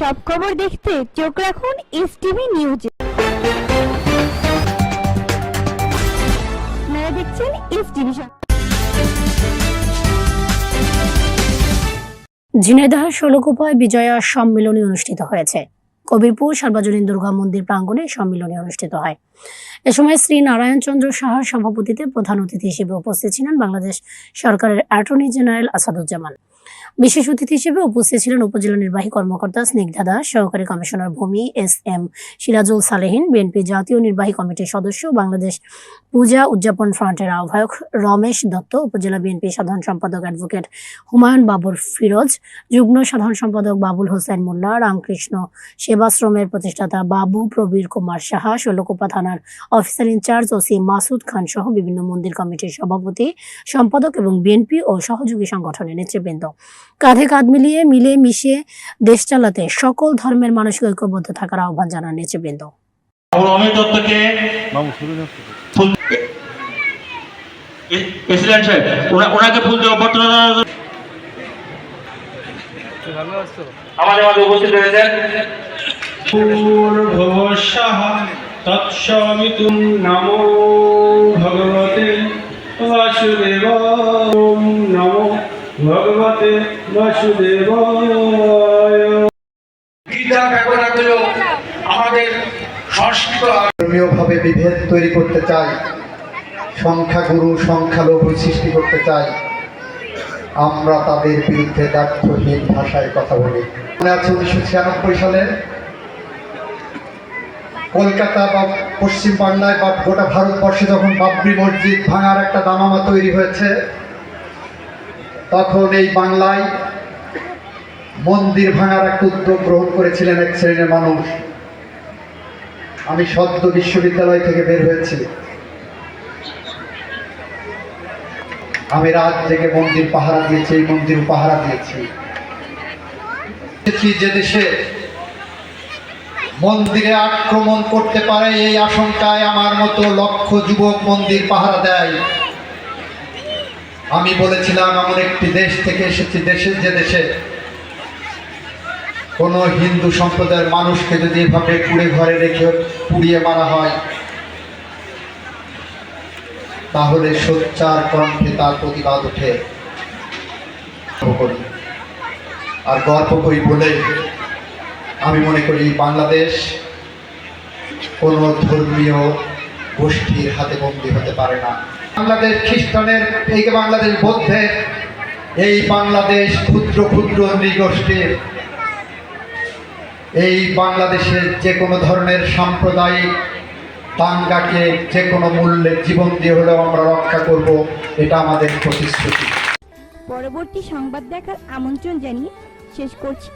সব খবর দেখতে চোখ রাখুন এস টিভি নিউজে দেখছেন এস টিভি ঝিনাইদহ ষোলকোপায় বিজয়া সম্মেলনী অনুষ্ঠিত হয়েছে। কবিরপুর সর্বজনীন দুর্গা মন্দির প্রাঙ্গণে সম্মেলনী অনুষ্ঠিত হয়। এ সময় শ্রী নারায়ণ চন্দ্র সাহার সভাপতিতে প্রধান অতিথি হিসেবে উপস্থিত ছিলেন বাংলাদেশ সরকারের অ্যাটর্নি জেনারেল আসাদুজ্জামান। বিশেষ অতিথি হিসেবে উপস্থিত ছিলেন উপজেলা নির্বাহী কর্মকর্তা স্নিগ্ধা দাস সহকারী কমিশনার ভূমি S M Sirajul Salehin, BNP জাতীয় নির্বাহী কমিটির সদস্য, বাংলাদেশ পূজা উদযাপন ফ্রন্টের আহ্বায়ক রমেশ দত্ত, উপজেলা বিএনপি সাধারণ সম্পাদক অ্যাডভোকেট হুমায়ুন বাবুর ফিরোজ, যুগ্ম সাধারণ সম্পাদক বাবুল হোসেন মোল্লা রামকৃষ্ণ সেবাশ্রমের প্রতিষ্ঠাতা বাবু প্রবীর কুমার সাহা, ষোলকোপা থানার officer in charge OC Masud Khan সহ বিভিন্ন মন্দির কমিটির সভাপতি, সম্পাদক এবং বিএনপি ও সহযোগী সংগঠনের নেতৃবৃন্দ। কাঁধে কাঁধ মিলিয়ে মিলে মিশিয়ে দেশ চালাতে সকল ধর্মের মানুষকে ঐক্যবদ্ধ থাকার আহ্বান জানান নেতৃবৃন্দ। আমরা অমিত দত্তকে ফুল ওনাকে আমাদের মাঝে উপস্থিত তৎসমিতুং নমো ভগবতে ভগবতে বাসুদেবায়। গীতা ব্যাপারগুলো আমাদের সংস্কৃত ধর্মীয়ভাবে বিভেদ তৈরি করতে চাই। সংখ্যাগুরু সংখ্যালঘু সৃষ্টি করতে চাই। আমরা তাদের বিরুদ্ধে দার্থহীন ভাষায় কথা বলি। মনে আছে উনিশশো ছিয়ানব্বই সালে কলকাতা বা পশ্চিম বাংলায় বা গোটা ভারতবর্ষে যখন বাবরি মসজিদ ভাঙার একটা দামামা তৈরি হয়েছে তখন এই বাংলায় মন্দির ভাঙার একটা উদ্যোগ গ্রহণ করেছিলেন এক শ্রেণির মানুষ। আমি সদ্য বিশ্ববিদ্যালয় থেকে বের হয়েছি। আমি রাত থেকে মন্দির পাহারা দিয়েছি, এই মন্দির পাহারা দিয়েছি। যে দেশে মন্দিরে আক্রমণ করতে পারে এই আশঙ্কায় আমার মতো লক্ষ যুবক মন্দির পাহারা দেয়। আমি বলেছিলাম, এমন একটি দেশ থেকে এসেছি, দেশের যে দেশে কোনো হিন্দু সম্প্রদায়ের মানুষকে যদি এভাবে কুড়ে ঘরে রেখে পুড়িয়ে মারা হয়, তাহলে সোচ্চার কণ্ঠে তার প্রতিবাদ ওঠে করি আর গর্ব করি বলে আমি মনে করি বাংলাদেশ কোনো ধর্মীয় গোষ্ঠীর হাতে বন্দী হতে পারে না। বাংলাদেশ খ্রিস্টানের, এই বাংলাদেশ বৌদ্ধের, এই বাংলাদেশ ক্ষুদ্র ক্ষুদ্র নৃগোষ্ঠীর, এই বাংলাদেশের যে কোনো ধরনের সাম্প্রদায়িক দাঙ্গাকে যে কোনো মূল্যে জীবন দিয়ে হলেও আমরা রক্ষা করব, এটা আমাদের প্রতিশ্রুতি। পরবর্তী সংবাদ দেখার আমন্ত্রণ জানিয়ে শেষ করছি।